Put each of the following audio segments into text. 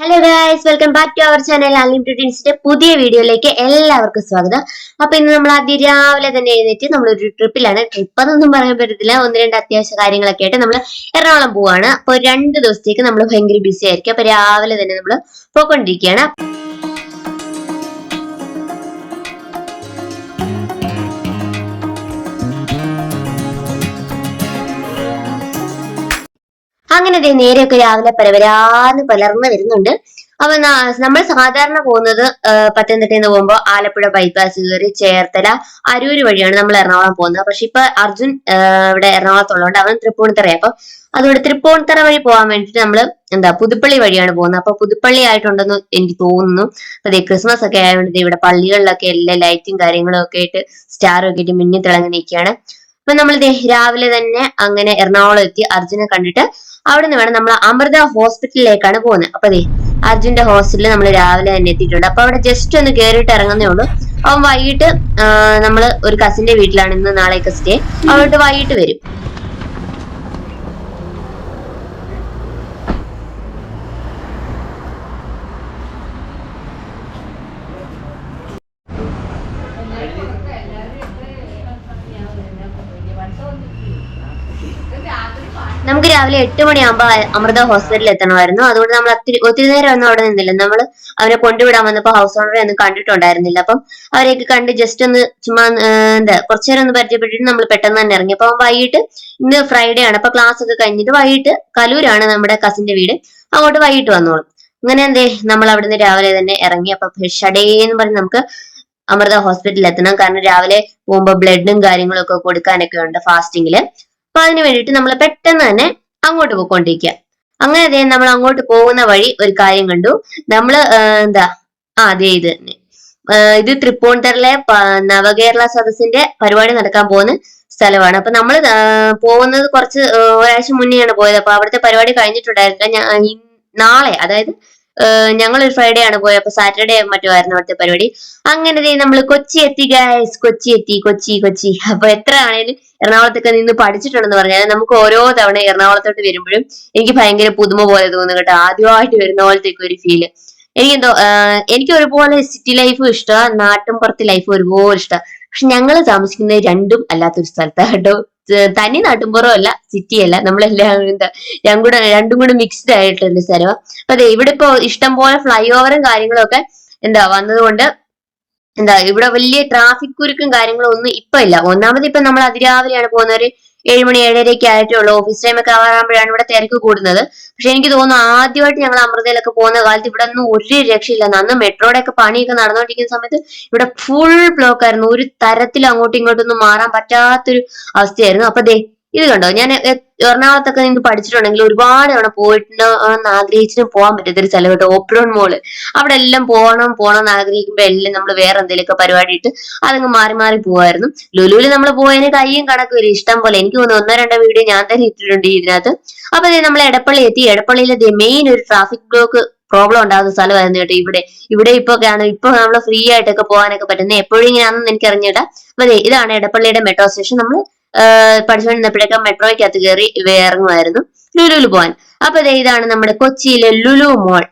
Hello guys welcome back to our channel unlimited ഇൻസിന്റെ പുതിയ വീഡിയോയിലേക്ക് എല്ലാവർക്കും സ്വാഗതം. അപ്പൊ ഇന്ന് നമ്മൾ അതിരാവിലെ തന്നെ എഴുന്നേറ്റ് നമ്മളൊരു ട്രിപ്പിലാണ്. ട്രിപ്പ് എന്നൊന്നും പറയാൻ പറ്റത്തില്ല. ഒന്ന് രണ്ട് അത്യാവശ്യ കാര്യങ്ങളൊക്കെ ആയിട്ട് നമ്മൾ എറണാകുളം പോവാണ്. അപ്പൊ രണ്ട് ദിവസത്തേക്ക് നമ്മൾ ഭയങ്കര ബിസി ആയിരിക്കും. അപ്പൊ രാവിലെ തന്നെ നമ്മൾ പോയിക്കൊണ്ടിരിക്കുകയാണ്. അങ്ങനെ ദേ നേരെയൊക്കെ രാവിലെ പരവരാന്ന് പലർന്ന് വരുന്നുണ്ട്. അപ്പൊ നമ്മൾ സാധാരണ പോകുന്നത് പത്തനംതിട്ടയിൽ നിന്ന് പോകുമ്പോൾ ആലപ്പുഴ ബൈപ്പാസ് കയറി ചേർത്തല അരൂര് വഴിയാണ് നമ്മൾ എറണാകുളം പോകുന്നത്. പക്ഷെ ഇപ്പൊ അർജുൻ ഇവിടെ എറണാകുളത്തുള്ളതുകൊണ്ട് അവൻ തൃപ്പൂണിത്തറ അപ്പൊ അതുകൊണ്ട് തൃപ്പൂണിത്തറ വഴി പോകാൻ വേണ്ടിട്ട് നമ്മൾ എന്താ പുതുപ്പള്ളി വഴിയാണ് പോകുന്നത്. അപ്പൊ പുതുപ്പള്ളി ആയിട്ടുണ്ടെന്ന് എനിക്ക് തോന്നുന്നു. അപ്പൊ ക്രിസ്മസ് ഒക്കെ ആയതുകൊണ്ട് ഇവിടെ പള്ളികളിലൊക്കെ എല്ലാ ലൈറ്റും കാര്യങ്ങളും ഒക്കെ ആയിട്ട് സ്റ്റാർ ഒക്കെ ആയിട്ട് മിന്നി തിളങ്ങി നിൽക്കുകയാണ്. അപ്പൊ നമ്മൾ രാവിലെ തന്നെ അങ്ങനെ എറണാകുളം എത്തി അർജുനെ കണ്ടിട്ട് അവിടെ നിന്ന് വേണം നമ്മൾ അമൃത ഹോസ്പിറ്റലിലേക്കാണ് പോകുന്നത്. അപ്പൊ ദേ അർജുന്റെ ഹോസ്റ്റലിൽ നമ്മൾ രാവിലെ തന്നെ എത്തിയിട്ടുണ്ട്. അപ്പൊ അവിടെ ജസ്റ്റ് ഒന്ന് കേറിയിട്ട് ഇറങ്ങുന്നേ ഉള്ളൂ. അവൻ വൈകിട്ട് നമ്മൾ ഒരു കസിന്റെ വീട്ടിലാണ് ഇന്ന് നാളെയൊക്കെ സ്റ്റേ അവിടെ വൈകിട്ട് വരും നമുക്ക് രാവിലെ എട്ട് മണിയാകുമ്പോ അമൃത ഹോസ്പിറ്റലിൽ എത്തണമായിരുന്നു. അതുകൊണ്ട് നമ്മൾ ഒത്തിരി ഒത്തിരി നേരം ഒന്നും അവിടെ നിന്നില്ല. നമ്മൾ അവരെ കൊണ്ടുവിടാൻ വന്നപ്പോ ഹൗസ് ഓണറെ ഒന്നും കണ്ടിട്ടുണ്ടായിരുന്നില്ല. അപ്പം അവരെയൊക്കെ കണ്ട് ജസ്റ്റ് ഒന്ന് ചുമ്മാ എന്താ കുറച്ചു നേരം ഒന്ന് പരിചയപ്പെട്ടിട്ട് നമ്മൾ പെട്ടെന്ന് തന്നെ ഇറങ്ങി. അപ്പൊ വൈകിട്ട് ഇന്ന് ഫ്രൈഡേ ആണ്. അപ്പൊ ക്ലാസ് ഒക്കെ കഴിഞ്ഞിട്ട് വൈകിട്ട് കലൂരാണ് നമ്മുടെ കസിന്റെ വീട്. അങ്ങോട്ട് വൈകിട്ട് വന്നോളും. അങ്ങനെ എന്തേ നമ്മൾ അവിടുന്ന് രാവിലെ തന്നെ ഇറങ്ങി. അപ്പൊ ഷഡേ എന്ന് പറഞ്ഞ് നമുക്ക് അമൃത ഹോസ്പിറ്റലിൽ എത്തണം. കാരണം രാവിലെ പോകുമ്പോൾ ബ്ലഡും കാര്യങ്ങളും ഒക്കെ കൊടുക്കാനൊക്കെ ഉണ്ട് ഫാസ്റ്റിങ്ങിൽ അപ്പൊ അതിന് വേണ്ടിയിട്ട് നമ്മൾ പെട്ടെന്ന് തന്നെ അങ്ങോട്ട് പോയിക്കൊണ്ടിരിക്കുക അങ്ങനെ ദേ നമ്മൾ അങ്ങോട്ട് പോകുന്ന വഴി ഒരു കാര്യം കണ്ടു. നമ്മൾ എന്താ ആ അതെ ഇത് തന്നെ. ഇത് തൃപ്പൂണിത്തറിലെ നവകേരള സദസ്സിന്റെ പരിപാടി നടക്കാൻ പോകുന്ന സ്ഥലമാണ്. അപ്പൊ നമ്മൾ പോകുന്നത് കുറച്ച് ഒരാഴ്ച മുന്നേയാണ് പോയത്. അപ്പൊ അവിടുത്തെ പരിപാടി കഴിഞ്ഞിട്ടുണ്ടായിരുന്നില്ല. ഞാൻ നാളെ അതായത് ഞങ്ങൾ ഒരു ഫ്രൈഡേ ആണ് പോയത് അപ്പൊ സാറ്റർഡേ മറ്റോ ആയിരുന്നു അവിടുത്തെ പരിപാടി. അങ്ങനെ നമ്മൾ കൊച്ചി എത്തി ഗൈസ് കൊച്ചി എത്തി കൊച്ചി കൊച്ചി. അപ്പൊ എത്ര ആണേലും എറണാകുളത്തൊക്കെ നിന്ന് പഠിച്ചിട്ടുണ്ടെന്ന് പറഞ്ഞാൽ നമുക്ക് ഓരോ തവണ എറണാകുളത്തോട്ട് വരുമ്പോഴും എനിക്ക് ഭയങ്കര പുതുമ പോലെ തോന്നുന്നു കേട്ടോ. ആദ്യമായിട്ട് വരുന്ന പോലത്തേക്ക് ഒരു ഫീൽ എനിക്കെന്തോ എനിക്ക് ഒരുപോലെ സിറ്റി ലൈഫും ഇഷ്ടമാണ് നാട്ടും പുറത്തെ ലൈഫും ഒരുപോലെ ഇഷ്ടമാണ് പക്ഷെ ഞങ്ങൾ താമസിക്കുന്നത് രണ്ടും അല്ലാത്തൊരു സ്ഥലത്താണ് കേട്ടോ. തനി നാട്ടുംപുറം അല്ല സിറ്റി അല്ല. നമ്മളെല്ലാം എന്താ രണ്ടും കൂടെ രണ്ടും കൂടെ മിക്സ്ഡ് ആയിട്ടുണ്ട് സ്ഥലം. അപ്പൊ അതെ ഇവിടെ ഇപ്പോ ഇഷ്ടം പോലെ ഫ്ലൈ ഓവറും കാര്യങ്ങളും ഒക്കെ എന്താ വന്നതുകൊണ്ട് എന്താ ഇവിടെ വലിയ ട്രാഫിക് കുരുക്കും കാര്യങ്ങളും ഒന്നും ഇപ്പൊ ഇല്ല. ഒന്നാമത് ഇപ്പൊ നമ്മൾ അതിരാവിലെയാണ് പോകുന്നവര് ഏഴുമണി ഏഴരയ്ക്ക് ആയിട്ടേ ഉള്ളൂ ഓഫീസ് ഒക്കെ ആവാറാകുമ്പോഴാണ് ഇവിടെ തിരക്ക് കൂടുന്നത്. പക്ഷെ എനിക്ക് തോന്നുന്നു ആദ്യമായിട്ട് ഞങ്ങൾ അമൃതയിലൊക്കെ പോകുന്ന കാലത്ത് ഇവിടെ ഒന്നും ഒരു രക്ഷയില്ല അന്ന് മെട്രോയുടെ ഒക്കെ പണിയൊക്കെ നടന്നുകൊണ്ടിരിക്കുന്ന സമയത്ത് ഇവിടെ ഫുൾ ബ്ലോക്ക് ആയിരുന്നു. ഒരു തരത്തിലും അങ്ങോട്ടും ഇങ്ങോട്ടും ഒന്നും മാറാൻ പറ്റാത്തൊരു അവസ്ഥയായിരുന്നു. അപ്പൊ ദേ ഇത് കണ്ടോ? ഞാൻ എറണാകുളത്തൊക്കെ നിന്ന് പഠിച്ചിട്ടുണ്ടെങ്കിൽ ഒരുപാട് അവിടെ പോയിട്ട് ആഗ്രഹിച്ചിട്ടും പോകാൻ പറ്റാത്തൊരു സ്ഥലം കേട്ടോ ഓപ്രോൺ മോൾ. അവിടെ എല്ലാം പോകണം പോകണം എന്ന് ആഗ്രഹിക്കുമ്പോ എല്ലാം നമ്മൾ വേറെ എന്തെങ്കിലുമൊക്കെ പരിപാടി ഇട്ട് അതങ്ങ് മാറി മാറി പോവായിരുന്നു. ലുലുവിൽ നമ്മൾ പോയതിന് കയ്യും കണക്കും ഇഷ്ടം പോലെ. എനിക്ക് തോന്നുന്നു ഒന്നോ രണ്ടോ വീഡിയോ ഞാൻ തന്നെ ഇട്ടിട്ടുണ്ട് ഇതിനകത്ത്. അപ്പൊ നമ്മൾ എടപ്പള്ളി എത്തി. എടപ്പള്ളിയിലെ മെയിൻ ഒരു ട്രാഫിക് ബ്ലോക്ക് പ്രോബ്ലം ഉണ്ടാകുന്ന സ്ഥലമായിരുന്നു കേട്ടോ ഇവിടെ. ഇവിടെ ഇപ്പൊ ഇപ്പൊ നമ്മൾ ഫ്രീ ആയിട്ടൊക്കെ പോകാനൊക്കെ പറ്റുന്നത്. എപ്പോഴും ഇങ്ങനെയാണെന്ന് എനിക്ക് അറിഞ്ഞേട്ടാ അപ്പൊ ഇതാണ് എടപ്പള്ളിയുടെ മെട്രോ സ്റ്റേഷൻ നമ്മൾ പഠിച്ചുകൊണ്ടിരുന്നപ്പോഴേക്കും മെട്രോയ്ക്കകത്ത് കയറി ഇറങ്ങുമായിരുന്നു ലുലുവിൽ പോകാൻ അപ്പൊ ഇതാണ് നമ്മുടെ കൊച്ചിയിലെ ലുലു മോൾ.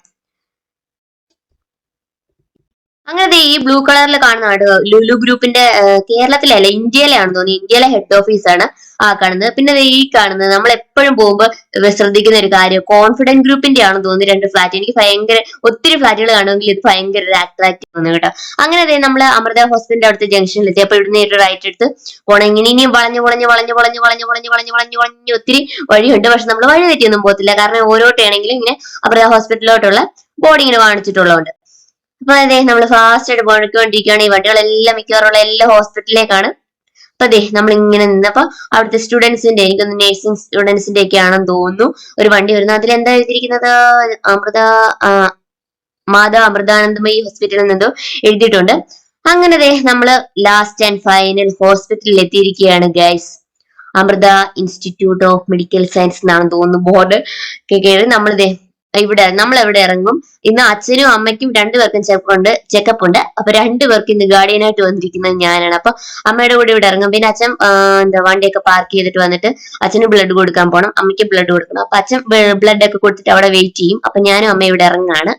അങ്ങനെ ഈ ബ്ലൂ കളറിൽ കാണുന്ന കേട്ടോ ലുലു ഗ്രൂപ്പിന്റെ ആ, കേരളത്തിലല്ല ഇന്ത്യയിലാണെന്ന് തോന്നുന്നു. ഇന്ത്യയിലെ ഹെഡ് ഓഫീസാണ് ആ കാണുന്നത്. പിന്നെ ഈ കാണുന്നത് നമ്മൾ എപ്പോഴും പോകുമ്പോൾ ശ്രദ്ധിക്കുന്ന ഒരു കാര്യം കോൺഫിഡന്റ് ഗ്രൂപ്പിന്റെ ആണെന്ന് തോന്നുന്നു രണ്ട് ഫ്ലാറ്റ് എനിക്ക് ഭയങ്കര ഒത്തിരി ഫ്ലാറ്റുകൾ കാണുമെങ്കിൽ ഇത് ഭയങ്കര ഒരു അട്രാക്റ്റീവ് തോന്നുന്നു കേട്ടോ. അങ്ങനെ അതെ നമ്മൾ അമൃത ഹോസ്പിറ്റലിന്റെ അടുത്ത ജംഗ്ഷനിൽ എത്തി. അപ്പൊ ഇവിടുന്ന് ഒരു റൈറ്റ് എടുത്ത് പോണം. ഇങ്ങനെ ഇനിയും വളഞ്ഞു വളഞ്ഞു വളഞ്ഞു വളഞ്ഞു വളഞ്ഞു വളഞ്ഞു വളഞ്ഞു വളഞ്ഞു വളഞ്ഞു ഒത്തിരി വഴിയുണ്ട്. പക്ഷെ നമ്മൾ വഴി തെറ്റിയൊന്നും പോകത്തില്ല. കാരണം ഓരോ ടേണെങ്കിലും ഇങ്ങനെ അമൃത ഹോസ്പിറ്റലിലോട്ടുള്ള ബോർഡ് കാണിച്ചിട്ടുള്ളതുകൊണ്ട് അപ്പൊ അതെ നമ്മൾ ഫാസ്റ്റ് ആയിട്ട് പോയിക്കൊണ്ടിരിക്കുകയാണ് ഈ വണ്ടികളെല്ലാം മിക്കവാറുള്ള എല്ലാ ഹോസ്പിറ്റലിലേക്കാണ് അപ്പൊ അതെ നമ്മൾ ഇങ്ങനെ നിന്നപ്പോ അവിടുത്തെ സ്റ്റുഡൻസിന്റെ എനിക്കൊന്ന് നഴ്സിംഗ് സ്റ്റുഡൻസിന്റെ ഒക്കെ ആണെന്ന് തോന്നുന്നു. ഒരു വണ്ടി വരുന്നു. അതിൽ എന്താ എഴുതിയിരിക്കുന്നത്? അമൃത മാതാ അമൃതാനന്ദമയി ഹോസ്പിറ്റലിൽ നിന്നോ എഴുതിയിട്ടുണ്ട്. അങ്ങനെ ദേ നമ്മൾ ലാസ്റ്റ് ആൻഡ് ഫൈനൽ ഹോസ്പിറ്റലിൽ എത്തിയിരിക്കുകയാണ് guys Amrita institute of medical science എന്നാണ് തോന്നുന്നു ബോർഡ് ഒക്കെ കയറി നമ്മളിതേ ഇവിടെ നമ്മൾ എവിടെ ഇറങ്ങും? ഇന്ന് അച്ഛനും അമ്മയ്ക്കും രണ്ടുപേർക്കും ചെക്കപ്പ് ഉണ്ട് ചെക്കപ്പ് ഉണ്ട്. അപ്പൊ രണ്ടുപേർക്കും ഇന്ന് ഗാർഡിയൻ ആയിട്ട് വന്നിരിക്കുന്നത് ഞാനാണ്. അപ്പൊ അമ്മയുടെ കൂടെ ഇവിടെ ഇറങ്ങും. പിന്നെ അച്ഛൻ എന്താ വണ്ടിയൊക്കെ പാർക്ക് ചെയ്തിട്ട് വന്നിട്ട് അച്ഛന് ബ്ലഡ് കൊടുക്കാൻ പോകണം അമ്മയ്ക്ക് ബ്ലഡ് കൊടുക്കണം. അപ്പൊ അച്ഛൻ ബ്ലഡ് ഒക്കെ കൊടുത്തിട്ട് അവിടെ വെയിറ്റ് ചെയ്യും. അപ്പൊ ഞാനും അമ്മ ഇവിടെ ഇറങ്ങാണ്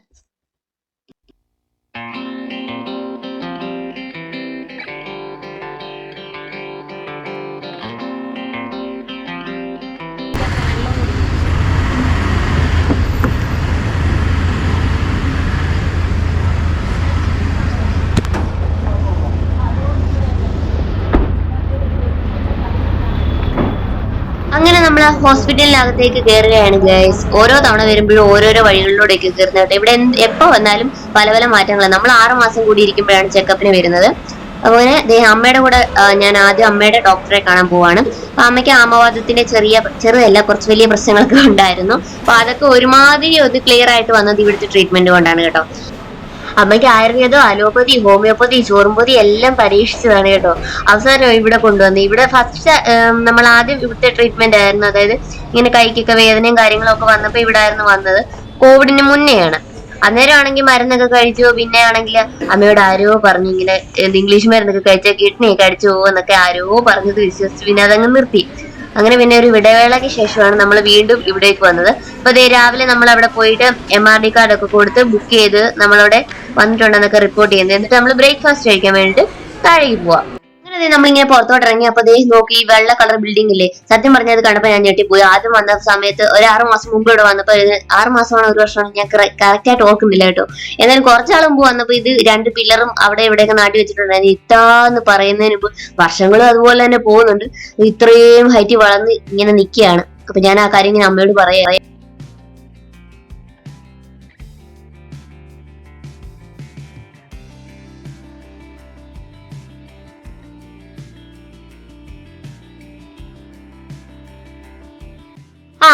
നമ്മൾ ഹോസ്പിറ്റലിനകത്തേക്ക് കയറുകയാണ് ഗൈസ് ഓരോ തവണ വരുമ്പോഴും ഓരോരോ വഴികളിലൂടെയൊക്കെ കയറുന്നത് കേട്ടോ. ഇവിടെ എന്ത് എപ്പോ വന്നാലും പല പല മാറ്റങ്ങളാണ്. നമ്മൾ ആറ് മാസം കൂടി ഇരിക്കുമ്പോഴാണ് ചെക്കപ്പിന് വരുന്നത്. അതുപോലെ അമ്മയുടെ കൂടെ ഞാൻ ആദ്യം അമ്മയുടെ ഡോക്ടറെ കാണാൻ പോവാണ്. അപ്പൊ അമ്മയ്ക്ക് ആമവാദത്തിന്റെ ചെറിയ ചെറുതല്ല കുറച്ച് വലിയ പ്രശ്നങ്ങളൊക്കെ ഉണ്ടായിരുന്നു. അപ്പൊ അതൊക്കെ ഒരുമാതിരി ഒന്ന് ക്ലിയർ ആയിട്ട് വന്നത് ഇവിടുത്തെ ട്രീറ്റ്മെന്റ് കൊണ്ടാണ് കേട്ടോ. അമ്മയ്ക്ക് ആയുർവേദം അലോപ്പതി ഹോമിയോപ്പതി ചോറുംപതി എല്ലാം പരീക്ഷിച്ചതാണ് കേട്ടോ. അവസാനം ഇവിടെ കൊണ്ടുവന്ന്. ഇവിടെ ഫസ്റ്റ് നമ്മൾ ആദ്യം ഇവിടുത്തെ ട്രീറ്റ്മെന്റ് ആയിരുന്നു. അതായത് ഇങ്ങനെ കൈക്കൊക്കെ വേദനയും കാര്യങ്ങളും ഒക്കെ വന്നപ്പോൾ ഇവിടെ ആയിരുന്നു വന്നത്. കോവിഡിന് മുന്നെയാണ്. അന്നേരം ആണെങ്കിൽ മരുന്നൊക്കെ കഴിച്ചു. പിന്നെ ആണെങ്കിൽ അമ്മയോട് ആരോ പറഞ്ഞു ഇങ്ങനെ ഇംഗ്ലീഷ് മരുന്നൊക്കെ കഴിച്ചാൽ കിഡ്നി അടിച്ചു പോകുമെന്നൊക്കെ ആരോ പറഞ്ഞത് വിശ്വസിച്ച് പിന്നെ അതങ്ങ് നിർത്തി. അങ്ങനെ പിന്നെ ഒരു ഇടവേളയ്ക്ക് ശേഷമാണ് നമ്മൾ വീണ്ടും ഇവിടേക്ക് വന്നത്. അപ്പൊ ദേ രാവിലെ നമ്മൾ അവിടെ പോയിട്ട് എം ആർ ഡി കാർഡ് ഒക്കെ കൊടുത്ത് ബുക്ക് ചെയ്ത് നമ്മളവിടെ വന്നിട്ടുണ്ടെന്നൊക്കെ റിപ്പോർട്ട് ചെയ്യുന്നത് എന്നിട്ട് നമ്മൾ ബ്രേക്ക്ഫാസ്റ്റ് കഴിക്കാൻ വേണ്ടിയിട്ട് താഴേക്ക് പോവാം. അങ്ങനെ നമ്മളിങ്ങനെ പുറത്തോട്ട് ഇറങ്ങി അപ്പൊ ദേ നോക്കി ഈ വെള്ള കളർ ബിൽഡിംഗ് ഇല്ലേ? സത്യം പറഞ്ഞത് കണ്ടപ്പോ ഞാൻ ഞെട്ടിപ്പോയി. ആദ്യം വന്ന സമയത്ത് ഒരു ആറ് മാസം മുമ്പ് ഇവിടെ വന്നപ്പോ ആറ് മാസമാണോ ഒരു വർഷമാണോ ഞാൻ കറക്റ്റ് ആയിട്ട് ഓർക്കുന്നില്ല കേട്ടോ. എന്നാലും കുറച്ചാൾ മുമ്പ് വന്നപ്പോ ഇത് രണ്ട് പില്ലറും അവിടെ ഇവിടെയൊക്കെ നാട്ടി വെച്ചിട്ടുണ്ടായിരുന്നു. ഇത്താന്ന് പറയുന്നതിന് മുമ്പ് വർഷങ്ങളും അതുപോലെ തന്നെ പോകുന്നുണ്ട്. ഇത്രയും ഹൈറ്റ് വളർന്ന് ഇങ്ങനെ നിൽക്കുകയാണ് അപ്പൊ ഞാൻ ആ കാര്യം ഇങ്ങനെ അമ്മയോട് പറയാ.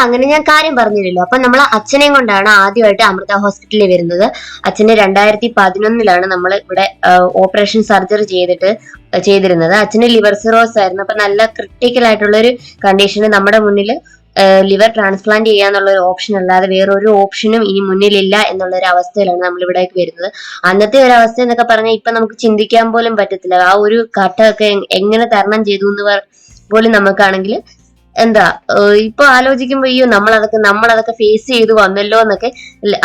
അങ്ങനെ ഞാൻ കാര്യം പറഞ്ഞില്ലല്ലോ. അപ്പൊ നമ്മൾ അച്ഛനെയും കൊണ്ടാണ് ആദ്യമായിട്ട് അമൃത ഹോസ്പിറ്റലിൽ വരുന്നത്. അച്ഛനെ രണ്ടായിരത്തി പതിനൊന്നിലാണ് നമ്മൾ ഇവിടെ ഓപ്പറേഷൻ സർജറി ചെയ്തിട്ട് ചെയ്തിരുന്നത്. അച്ഛന് ലിവർ സിറോസ് ആയിരുന്നു. അപ്പൊ നല്ല ക്രിട്ടിക്കൽ ആയിട്ടുള്ള ഒരു കണ്ടീഷന് നമ്മുടെ മുന്നിൽ ലിവർ ട്രാൻസ്പ്ലാന്റ് ചെയ്യാന്നുള്ള ഒരു ഓപ്ഷൻ അല്ലാതെ വേറൊരു ഓപ്ഷനും ഇനി മുന്നിലില്ല എന്നുള്ള ഒരു അവസ്ഥയിലാണ് നമ്മൾ ഇവിടേക്ക് വരുന്നത്. അന്നത്തെ ഒരു അവസ്ഥ എന്നൊക്കെ പറഞ്ഞാൽ ഇപ്പൊ നമുക്ക് ചിന്തിക്കാൻ പോലും പറ്റത്തില്ല. ആ ഒരു ഘട്ടമൊക്കെ എങ്ങനെ തരണം ചെയ്തു എന്ന് പോലും നമുക്കാണെങ്കിൽ എന്താ ഇപ്പൊ ആലോചിക്കുമ്പോ അയ്യോ നമ്മളതൊക്കെ നമ്മളതൊക്കെ ഫേസ് ചെയ്ത് വന്നല്ലോ എന്നൊക്കെ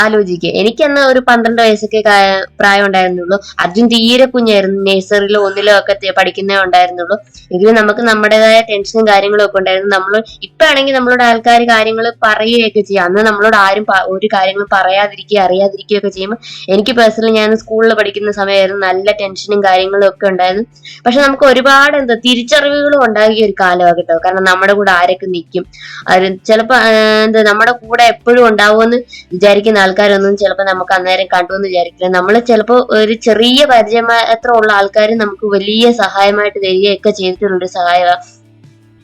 ആലോചിക്കുക. എനിക്കന്ന് ഒരു പന്ത്രണ്ട് വയസ്സൊക്കെ പ്രായം ഉണ്ടായിരുന്നുള്ളൂ അർജുൻ തീരെ കുഞ്ഞായിരുന്നു. നേഴ്സറിയിലോ ഒന്നിലോ ഒക്കെ പഠിക്കുന്നേ ഉണ്ടായിരുന്നുള്ളൂ. എങ്കിലും നമുക്ക് നമ്മുടേതായ ടെൻഷനും കാര്യങ്ങളും ഒക്കെ ഉണ്ടായിരുന്നു. നമ്മൾ ഇപ്പൊ ആണെങ്കിൽ നമ്മളോട് ആൾക്കാർ കാര്യങ്ങൾ പറയുകയൊക്കെ ചെയ്യും. അന്ന് നമ്മളോട് ആരും ഒരു കാര്യങ്ങളും പറയാതിരിക്കുക അറിയാതിരിക്കുകയൊക്കെ ചെയ്യുമ്പോൾ എനിക്ക് പേഴ്സണലി ഞാൻ സ്കൂളിൽ പഠിക്കുന്ന സമയമായിരുന്നു നല്ല ടെൻഷനും കാര്യങ്ങളും ഒക്കെ ഉണ്ടായിരുന്നു. പക്ഷെ നമുക്ക് ഒരുപാട് എന്താ തിരിച്ചറിവുകളും ഉണ്ടാകിയ ഒരു കാലമാണ് കേട്ടോ. കാരണം നമ്മുടെ കൂടെ ആരൊക്കെ നിൽക്കും അവർ ചിലപ്പോ എന്താ നമ്മുടെ കൂടെ എപ്പോഴും ഉണ്ടാവുമെന്ന് വിചാരിക്കുന്ന ആൾക്കാരൊന്നും ചിലപ്പോൾ നമുക്ക് അന്നേരം കണ്ടു എന്ന് വിചാരിക്കില്ല. നമ്മൾ ചിലപ്പോൾ ഒരു ചെറിയ പരിചയമാത്രമുള്ള ആൾക്കാർ നമുക്ക് വലിയ സഹായമായിട്ട് തരികയൊക്കെ ചെയ്തിട്ടുണ്ട്. സഹായ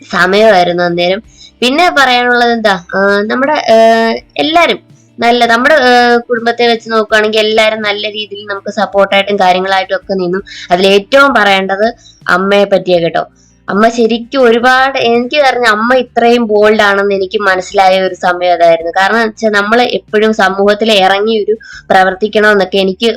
സമയമായിരുന്നു അന്നേരം. പിന്നെ പറയാനുള്ളത് എന്താ നമ്മുടെ എല്ലാരും നല്ല നമ്മുടെ കുടുംബത്തെ വെച്ച് നോക്കുകയാണെങ്കിൽ എല്ലാരും നല്ല രീതിയിൽ നമുക്ക് സപ്പോർട്ടായിട്ടും കാര്യങ്ങളായിട്ടും ഒക്കെ നിന്നു. അതിൽ ഏറ്റവും പറയേണ്ടത് അമ്മയെ പറ്റിയ കേട്ടോ. അമ്മ ശരിക്കും ഒരുപാട് എനിക്ക് അറിഞ്ഞ അമ്മ ഇത്രയും ബോൾഡ് ആണെന്ന് എനിക്ക് മനസ്സിലായ ഒരു സമയം അതായിരുന്നു. കാരണം വെച്ചാൽ നമ്മൾ എപ്പോഴും സമൂഹത്തിൽ ഇറങ്ങി ഒരു പ്രവർത്തിക്കണം എന്നൊക്കെ എനിക്ക്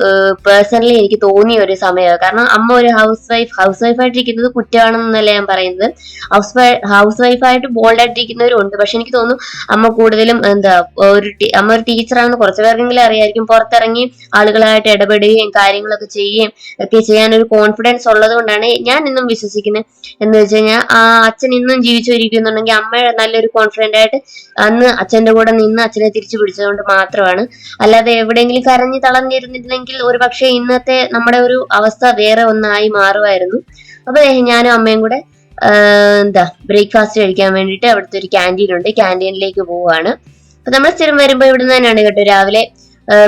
പേഴ്സണലി എനിക്ക് തോന്നിയ ഒരു സമയമാണ് കാരണം അമ്മ ഒരു ഹൗസ് വൈഫ് ഹൗസ് വൈഫായിട്ടിരിക്കുന്നത് കുറ്റമാണെന്നല്ല ഞാൻ പറയുന്നത്. ഹൗസ് ഹൗസ് വൈഫായിട്ട് ബോൾഡ് ആയിട്ടിരിക്കുന്നവരും ഉണ്ട് പക്ഷെ എനിക്ക് തോന്നുന്നു അമ്മ കൂടുതലും എന്താ ഒരു അമ്മ ഒരു ടീച്ചറാണെന്ന് കുറച്ച് പേർക്കെങ്കിലും അറിയായിരിക്കും. പുറത്തിറങ്ങി ആളുകളായിട്ട് ഇടപെടുകയും കാര്യങ്ങളൊക്കെ ചെയ്യുകയും ഒക്കെ ചെയ്യാൻ ഒരു കോൺഫിഡൻസ് ഉള്ളത് കൊണ്ടാണ് ഞാൻ ഇന്നും വിശ്വസിക്കുന്നത് എന്ന് വെച്ച് കഴിഞ്ഞാൽ ആ അച്ഛൻ ഇന്നും ജീവിച്ചിരിക്കുന്നുണ്ടെങ്കിൽ അമ്മ നല്ലൊരു കോൺഫിഡന്റ് ആയിട്ട് അന്ന് അച്ഛന്റെ കൂടെ നിന്ന് അച്ഛനെ തിരിച്ചു പിടിച്ചതുകൊണ്ട് മാത്രമാണ്. അല്ലാതെ എവിടെയെങ്കിലും കരഞ്ഞു തളഞ്ഞിരുന്നില്ലെങ്കിൽ ഒരു പക്ഷേ ഇന്നത്തെ നമ്മുടെ ഒരു അവസ്ഥ വേറെ ഒന്നായി മാറുമായിരുന്നു. അപ്പൊ ഞാനും അമ്മയും കൂടെ എന്താ ബ്രേക്ക്ഫാസ്റ്റ് കഴിക്കാൻ വേണ്ടിയിട്ട് അവിടുത്തെ ഒരു ക്യാന്റീൻ ഉണ്ട്. ക്യാന്റീനിലേക്ക് പോവുകയാണ്. അപ്പൊ നമ്മൾ സ്ഥിരം വരുമ്പോൾ ഇവിടുന്ന് തന്നെയാണ് കേട്ടോ രാവിലെ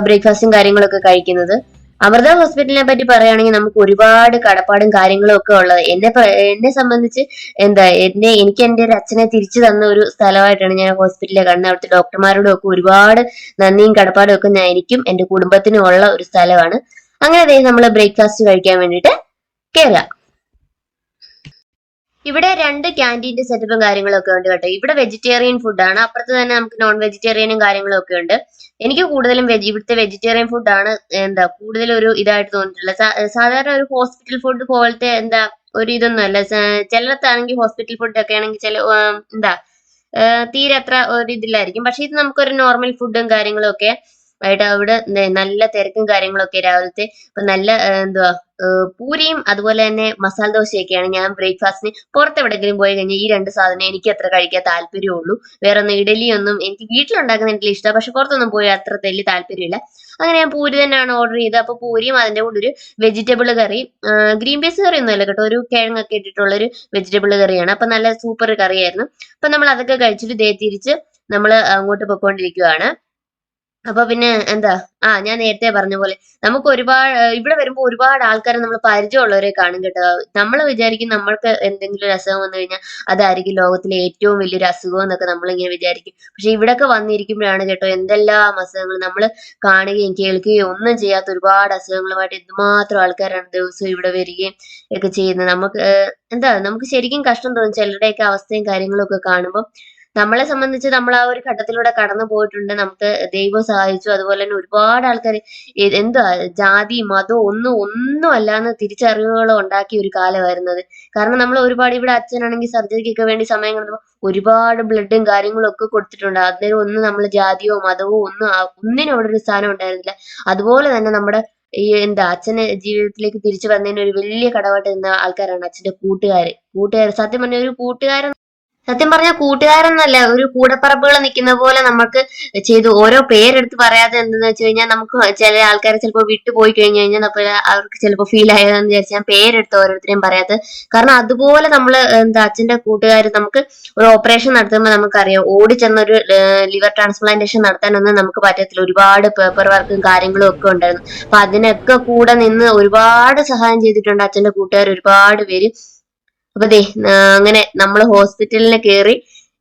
ബ്രേക്ക്ഫാസ്റ്റും കാര്യങ്ങളൊക്കെ കഴിക്കുന്നത്. അമൃത ഹോസ്പിറ്റലിനെ പറ്റി പറയുകയാണെങ്കിൽ നമുക്ക് ഒരുപാട് കടപ്പാടും കാര്യങ്ങളും ഒക്കെ ഉള്ളത്. എന്നെ എന്നെ സംബന്ധിച്ച് എന്താ എന്നെ എനിക്ക് എന്റെ ഒരു അച്ഛനെ തിരിച്ചു തന്ന ഒരു സ്ഥലമായിട്ടാണ് ഞാൻ ഹോസ്പിറ്റലിലെ കണ്ടത് അവിടുത്തെ ഡോക്ടർമാരോടും ഒക്കെ ഒരുപാട് നന്ദിയും കടപ്പാടും ഒക്കെ ഞാൻ എനിക്കും എന്റെ കുടുംബത്തിനും ഉള്ള ഒരു സ്ഥലമാണ്. അങ്ങനെ നമ്മൾ ബ്രേക്ക്ഫാസ്റ്റ് കഴിക്കാൻ വേണ്ടിയിട്ട് കയറുക ഇവിടെ രണ്ട് ക്യാന്റീന്റെ സെറ്റപ്പും കാര്യങ്ങളും ഒക്കെ ഉണ്ട് കേട്ടോ. ഇവിടെ വെജിറ്റേറിയൻ ഫുഡാണ് അപ്പുറത്ത് തന്നെ നമുക്ക് നോൺ വെജിറ്റേറിയനും കാര്യങ്ങളും ഒക്കെ ഉണ്ട്. എനിക്ക് കൂടുതലും വെജ് ഇവിടുത്തെ വെജിറ്റേറിയൻ ഫുഡാണ് എന്താ കൂടുതൽ ഒരു ഇതായിട്ട് തോന്നിയിട്ടുള്ളത്. സാധാരണ ഒരു ഹോസ്പിറ്റൽ ഫുഡ് പോലത്തെ എന്താ ഒരു ഇതൊന്നും അല്ല. ചിലടത്താണെങ്കിൽ ഹോസ്പിറ്റൽ ഫുഡ് ഒക്കെ ആണെങ്കിൽ ചില എന്താ തീരെ അത്ര ഒരു ഇതില്ലായിരിക്കും. പക്ഷെ ഇത് നമുക്കൊരു നോർമൽ ഫുഡും കാര്യങ്ങളും ഒക്കെ ആയിട്ട് അവിടെ നല്ല തിരക്കും കാര്യങ്ങളൊക്കെ രാവിലത്തെ. അപ്പൊ നല്ല എന്തുവാ പൂരിയും അതുപോലെ തന്നെ മസാല ദോശയൊക്കെയാണ് ഞാൻ ബ്രേക്ക്ഫാസ്റ്റിന് പുറത്ത് എവിടെയെങ്കിലും പോയി കഴിഞ്ഞാൽ ഈ രണ്ട് സാധനം എനിക്ക് അത്ര കഴിക്കാൻ താല്പര്യമുള്ളൂ വേറെ ഒന്നും ഇഡലിയൊന്നും എനിക്ക് വീട്ടിലുണ്ടാക്കുന്ന എനിക്ക് ഇഷ്ടമാണ് പക്ഷെ പുറത്തൊന്നും പോയി അത്ര വലിയ താല്പര്യമില്ല. അങ്ങനെ ഞാൻ പൂരി തന്നെയാണ് ഓർഡർ ചെയ്തത്. അപ്പൊ പൂരിയും അതിന്റെ കൂടെ ഒരു vegetable curry green peas curry ഒന്നും അല്ല കേട്ടോ. ഒരു കിഴങ്ങൊക്കെ ഇട്ടിട്ടുള്ള ഒരു വെജിറ്റബിൾ കറിയാണ്. അപ്പൊ നല്ല സൂപ്പർ കറിയായിരുന്നു. അപ്പൊ നമ്മൾ അതൊക്കെ കഴിച്ചിട്ട് ദേ തിരിച്ച് നമ്മൾ അങ്ങോട്ട് പൊയ്ക്കൊണ്ടിരിക്കുവാണ്. അപ്പൊ പിന്നെ എന്താ? ആ ഞാൻ നേരത്തെ പറഞ്ഞ പോലെ നമുക്ക് ഒരുപാട് ഇവിടെ വരുമ്പോൾ ഒരുപാട് ആൾക്കാരെ നമ്മൾ പരിചയമുള്ളവരെ കാണും കേട്ടോ. നമ്മൾ വിചാരിക്കും നമ്മൾക്ക് എന്തെങ്കിലും ഒരു അസുഖം വന്നു കഴിഞ്ഞാൽ അതായിരിക്കും ലോകത്തിലെ ഏറ്റവും വലിയൊരു അസുഖം എന്നൊക്കെ നമ്മളിങ്ങനെ വിചാരിക്കും. പക്ഷെ ഇവിടൊക്കെ വന്നിരിക്കുമ്പോഴാണ് കേട്ടോ എന്തെല്ലാം അസുഖങ്ങൾ നമ്മൾ കാണുകയും കേൾക്കുകയും ഒന്നും ചെയ്യാത്ത ഒരുപാട് അസുഖങ്ങളുമായിട്ട് എന്തുമാത്രം ആൾക്കാരാണ് ദിവസവും ഇവിടെ വരികയും ഒക്കെ ചെയ്യുന്നത്. നമുക്ക് എന്താ നമുക്ക് ശരിക്കും കഷ്ടം തോന്നും ചിലരുടെയൊക്കെ അവസ്ഥയും കാര്യങ്ങളും ഒക്കെ കാണുമ്പോൾ നമ്മളെ സംബന്ധിച്ച് നമ്മൾ ആ ഒരു ഘട്ടത്തിലൂടെ കടന്നു പോയിട്ടുണ്ട്. നമുക്ക് ദൈവം സഹായിച്ചു. അതുപോലെ തന്നെ ഒരുപാട് ആൾക്കാർ എന്താ ജാതി മതം ഒന്നും ഒന്നും അല്ലാന്ന് തിരിച്ചറിവുകൾ ഉണ്ടാക്കിയ ഒരു കാലമായിരുന്നത് കാരണം നമ്മൾ ഒരുപാട് ഇവിടെ അച്ഛനാണെങ്കിൽ സർജറിക്കൊക്കെ വേണ്ടി സമയം കണ്ടപ്പോൾ ഒരുപാട് ബ്ലഡും കാര്യങ്ങളും ഒക്കെ കൊടുത്തിട്ടുണ്ട്. അതിന് ഒന്നും നമ്മൾ ജാതിയോ മതമോ ഒന്നും ഒന്നിനും അവിടെ ഒരു സ്ഥാനം ഉണ്ടായിരുന്നില്ല. അതുപോലെ തന്നെ നമ്മുടെ ഈ എന്താ അച്ഛന് ജീവിതത്തിലേക്ക് തിരിച്ചു വന്നതിന് ഒരു വലിയ കടവായിട്ട് നിന്ന ആൾക്കാരാണ് അച്ഛന്റെ കൂട്ടുകാര്. കൂട്ടുകാർ സത്യം പറഞ്ഞ ഒരു കൂട്ടുകാരൻ സത്യം പറഞ്ഞ കൂട്ടുകാരെന്നല്ല ഒരു കൂടപ്പറമ്പുകൾ നിൽക്കുന്ന പോലെ നമുക്ക് ചെയ്തു. ഓരോ പേരെടുത്ത് പറയാതെ എന്തെന്ന് വെച്ച് കഴിഞ്ഞാൽ നമുക്ക് ചില ആൾക്കാരെ ചിലപ്പോൾ വിട്ടുപോയി കഴിഞ്ഞു കഴിഞ്ഞാൽ അപ്പോൾ അവർക്ക് ചിലപ്പോൾ ഫീൽ ആയതെന്ന് വിചാരിച്ച് ഞാൻ പേരെടുത്ത് ഓരോരുത്തരെയും പറയാത്തത്. കാരണം അതുപോലെ നമ്മൾ എന്താ അച്ഛന്റെ കൂട്ടുകാർ നമുക്ക് ഒരു ഓപ്പറേഷൻ നടത്തുമ്പോൾ നമുക്കറിയാം. ഓടി ചെന്നൊരു ലിവർ ട്രാൻസ്പ്ലാന്റേഷൻ നടത്താനൊന്നും നമുക്ക് പറ്റത്തില്ല. ഒരുപാട് പേപ്പർ വർക്കും കാര്യങ്ങളും ഒക്കെ ഉണ്ടായിരുന്നു. അപ്പൊ അതിനൊക്കെ കൂടെ നിന്ന് ഒരുപാട് സഹായം ചെയ്തിട്ടുണ്ട് അച്ഛന്റെ കൂട്ടുകാർ ഒരുപാട് പേര്. അപ്പൊ ദേ അങ്ങനെ നമ്മൾ ഹോസ്പിറ്റലിൽ കയറി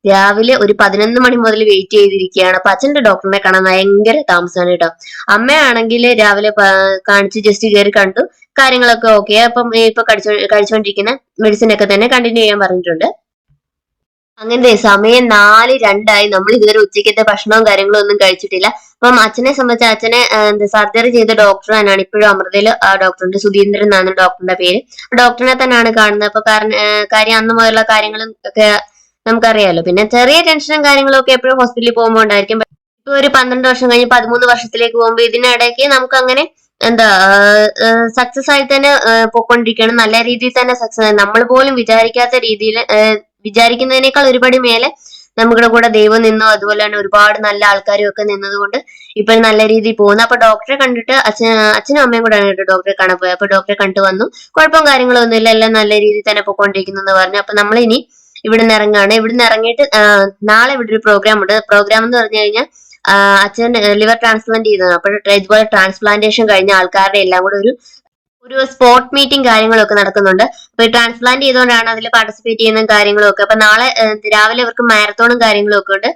രാവിലെ ഒരു പതിനൊന്ന് മണി മുതൽ വെയിറ്റ് ചെയ്തിരിക്കുകയാണ്. അപ്പൊ അച്ഛന്റെ ഡോക്ടറിനെ കാണാൻ ഭയങ്കര താമസമാണ് കേട്ടോ. അമ്മയാണെങ്കിൽ രാവിലെ കാണിച്ച് ജസ്റ്റ് കയറി കണ്ടു. കാര്യങ്ങളൊക്കെ ഓക്കെ അപ്പം ഇപ്പൊ കഴിച്ചോ കഴിച്ചുകൊണ്ടിരിക്കുന്ന മെഡിസിൻ ഒക്കെ തന്നെ കണ്ടിന്യൂ ചെയ്യാൻ പറഞ്ഞിട്ടുണ്ട്. അങ്ങനെ സമയം നാല് രണ്ടായി. നമ്മൾ ഇതുവരെ ഉച്ചക്കത്തെ ഭക്ഷണവും കാര്യങ്ങളും ഒന്നും കഴിച്ചിട്ടില്ല. അപ്പം അച്ഛനെ സംബന്ധിച്ച് അച്ഛനെ എന്താ സർജറി ചെയ്ത ഡോക്ടർ തന്നെയാണ് ഇപ്പോഴും അമൃതയിൽ ഡോക്ടറുണ്ട് സുധീന്ദ്രൻ എന്നാണ് ഡോക്ടറിന്റെ പേര്. ഡോക്ടറിനെ തന്നെയാണ് കാണുന്നത്. അപ്പൊ കാര്യം അന്ന് മുതലുള്ള കാര്യങ്ങളും ഒക്കെ നമുക്കറിയാലോ. പിന്നെ ചെറിയ ടെൻഷനും കാര്യങ്ങളും ഒക്കെ എപ്പോഴും ഹോസ്പിറ്റലിൽ പോകുമ്പോൾ ഉണ്ടായിരിക്കും. ഇപ്പൊ ഒരു പന്ത്രണ്ട് വർഷം കഴിഞ്ഞ് പതിമൂന്ന് വർഷത്തിലേക്ക് പോകുമ്പോൾ ഇതിനിടയ്ക്ക് നമുക്ക് അങ്ങനെ എന്താ സക്സസ് ആയി തന്നെ പോയിക്കൊണ്ടിരിക്കുകയാണ്. നല്ല രീതിയിൽ തന്നെ സക്സസ് നമ്മൾ പോലും വിചാരിക്കാത്ത രീതിയിൽ വിചാരിക്കുന്നതിനേക്കാൾ ഒരുപടി മേലെ നമ്മുടെ കൂടെ ദൈവം നിന്നു. അതുപോലെ തന്നെ ഒരുപാട് നല്ല ആൾക്കാരും ഒക്കെ നിന്നതുകൊണ്ട് ഇപ്പൊ നല്ല രീതിയിൽ പോകുന്നു. അപ്പൊ ഡോക്ടറെ കണ്ടിട്ട് അച്ഛൻ അച്ഛനും അമ്മയും കൂടെ കേട്ടോ ഡോക്ടറെ കാണാൻ പോയത് അപ്പൊ ഡോക്ടറെ കണ്ടു വന്നു. കുഴപ്പം കാര്യങ്ങളോ ഒന്നുമില്ല എല്ലാം നല്ല രീതിയിൽ തന്നെ പോയിക്കൊണ്ടിരിക്കുന്നു എന്ന് പറഞ്ഞു. അപ്പൊ നമ്മൾ ഇനി ഇവിടുന്ന് ഇറങ്ങാണ്. ഇവിടുന്ന് ഇറങ്ങിയിട്ട് നാളെ ഇവിടെ ഒരു പ്രോഗ്രാം ഉണ്ട്. പ്രോഗ്രാം എന്ന് പറഞ്ഞു കഴിഞ്ഞാൽ അച്ഛൻ ലിവർ ട്രാൻസ്പ്ലാന്റ് ചെയ്തതാണ്. അപ്പോൾ ഇതുപോലെ ട്രാൻസ്പ്ലാന്റേഷൻ കഴിഞ്ഞ ആൾക്കാരുടെ എല്ലാം കൂടെ ഒരു ഒരു സ്പോട്ട് മീറ്റിംഗ് കാര്യങ്ങളൊക്കെ നടക്കുന്നുണ്ട്. അപ്പൊ ട്രാൻസ്പ്ലാന്റ് ചെയ്തുകൊണ്ടാണ് അതിൽ പാർട്ടിസിപ്പേറ്റ് ചെയ്യുന്ന കാര്യങ്ങളൊക്കെ. അപ്പൊ നാളെ രാവിലെ അവർക്ക് മാരത്തോണും കാര്യങ്ങളും ഒക്കെ ഉണ്ട്.